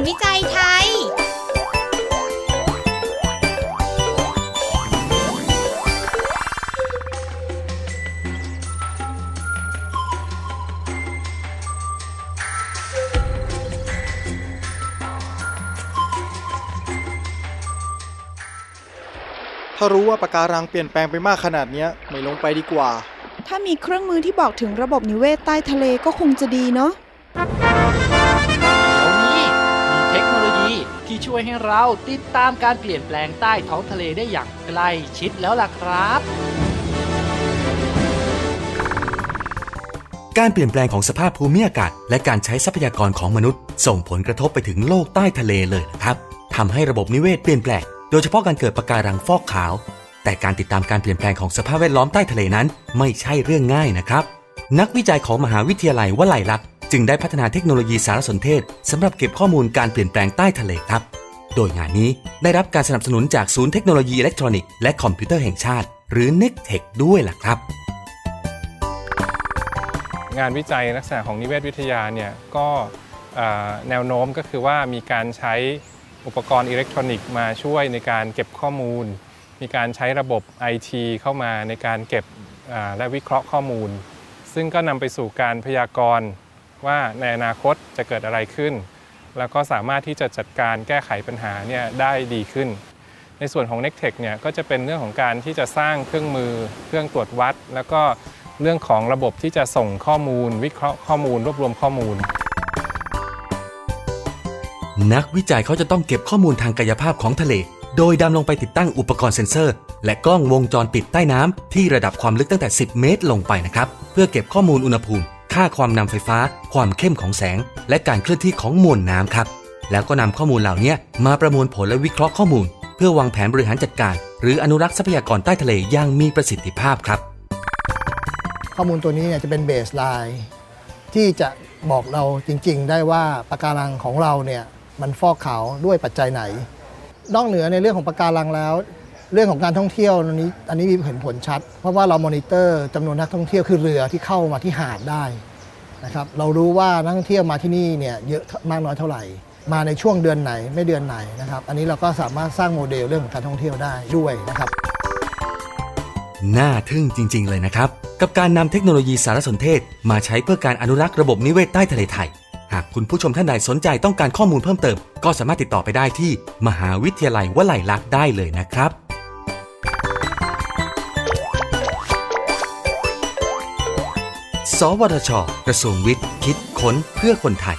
านวิจัยไทย ถ้ารู้ว่าปะการังเปลี่ยนแปลงไปมากขนาดเนี้ยไม่ลงไปดีกว่า ถ้ามีเครื่องมือที่บอกถึงระบบนิเวศใต้ทะเลก็คงจะดีเนาะ ที่ช่วยให้เราติดตามการเปลี่ยนแปลงใต้ท้องทะเลได้อย่างใกล้ชิดแล้วล่ะครับ การเปลี่ยนแปลงของสภาพภูมิอากาศ และการใช้ทรัพยากรของมนุษย์ ส่งผลกระทบไปถึงโลกใต้ทะเลเลยนะครับทำให้ระบบนิเวศเปลี่ยนแปลง โดยเฉพาะการเกิดปะการังฟอกขาว แต่การติดตามการเปลี่ยนแปลงของสภาพแวดล้อมใต้ทะเลนั้น ไม่ใช่เรื่องง่ายนะครับ นักวิจัยของมหาวิทยาลัยวลัยลักษณ์ จึงได้พัฒนาเทคโนโลยีสารสนเทศสำหรับเก็บข้อมูลการเปลี่ยนแปลงใต้ทะเลครับ โดยงานนี้ได้รับการสนับสนุนจากศูนย์เทคโนโลยีอิเล็กทรอนิกส์และคอมพิวเตอร์แห่งชาติ หรือ NECTEC ด้วยล่ะครับ งานวิจัยลักษณะของนิเวศวิทยาเนี่ยก็แนวโน้มก็คือว่ามีการใช้อุปกรณ์อิเล็กทรอนิกส์มาช่วยในการเก็บข้อมูล มีการใช้ระบบ IT เข้ามาในการเก็บและวิเคราะห์ข้อมูล ซึ่งก็นำไปสู่การพยากรณ์ ว่าในอนาคตจะเกิดอะไรขึ้น แล้วก็สามารถที่จะจัดการแก้ไขปัญหาเนี่ยได้ดีขึ้น ในส่วนของ n e c t e c h เนี่ยก็จะเป็นเรื่องของการที่จะสร้างเครื่องมือ เครื่องตรวจวัด แล้วก็เรื่องของระบบที่จะส่งข้อมูล วิเคราะห์ข้อมูล รวบรวมข้อมูล นักวิจัยเขาจะต้องเก็บข้อมูลทางกายภาพของทะเล โดยดำลงไปติดตั้งอุปกรณ์เซ็นเซอร์ และกล้องวงจรปิดใต้น้ำที่ระดับความลึกตั้งแต่ 10 เมตรลงไปนะครับ เพื่อเก็บข้อมูลอุณหภูมิ ค่าความนำไฟฟ้า ความเข้มของแสง และการเคลื่อนที่ของมวลน้ำครับ แล้วก็นำข้อมูลเหล่านี้มาประมวลผลและวิเคราะห์ข้อมูล เพื่อวางแผนบริหารจัดการ หรืออนุรักษ์ทรัพยากรใต้ทะเลอย่างมีประสิทธิภาพครับ ข้อมูลตัวนี้เนี่ยจะเป็นเบสไลน์ที่จะบอกเราจริง ๆ ได้ว่าปะการังของเราเนี่ยมันฟอกขาวด้วยปัจจัยไหน นอกเหนือในเรื่องของปะการังแล้ว เรื่องของการท่องเที่ยวอันนี้อันนี้มีเห็นผลชัด เพราะว่าเรามอนิเตอร์จำนวนนักท่องเที่ยวคือเรือที่เข้ามาที่หาดได้นะครับเรารู้ว่านักท่องเที่ยวมาที่นี่เนี่ยเยอะมากน้อยเท่าไหร่ มาในช่วงเดือนไหนไม่เดือนไหนนะครับอันนี้เราก็สามารถสร้างโมเดลเรื่องของการท่องเที่ยวได้ด้วยนะครับน่าทึ่งจริง ๆ เลยนะครับ กับการนำเทคโนโลยีสารสนเทศ มาใช้เพื่อการอนุรักษ์ระบบนิเวศใต้ทะเลไทย หากคุณผู้ชมท่านใดสนใจต้องการข้อมูลเพิ่มเติม ก็สามารถติดต่อไปได้ที่ มหาวิทยาลัยวลัยลักษณ์ได้เลยนะครับ สวทช กระทรวงวิทย์ คิดค้นเพื่อคนไทย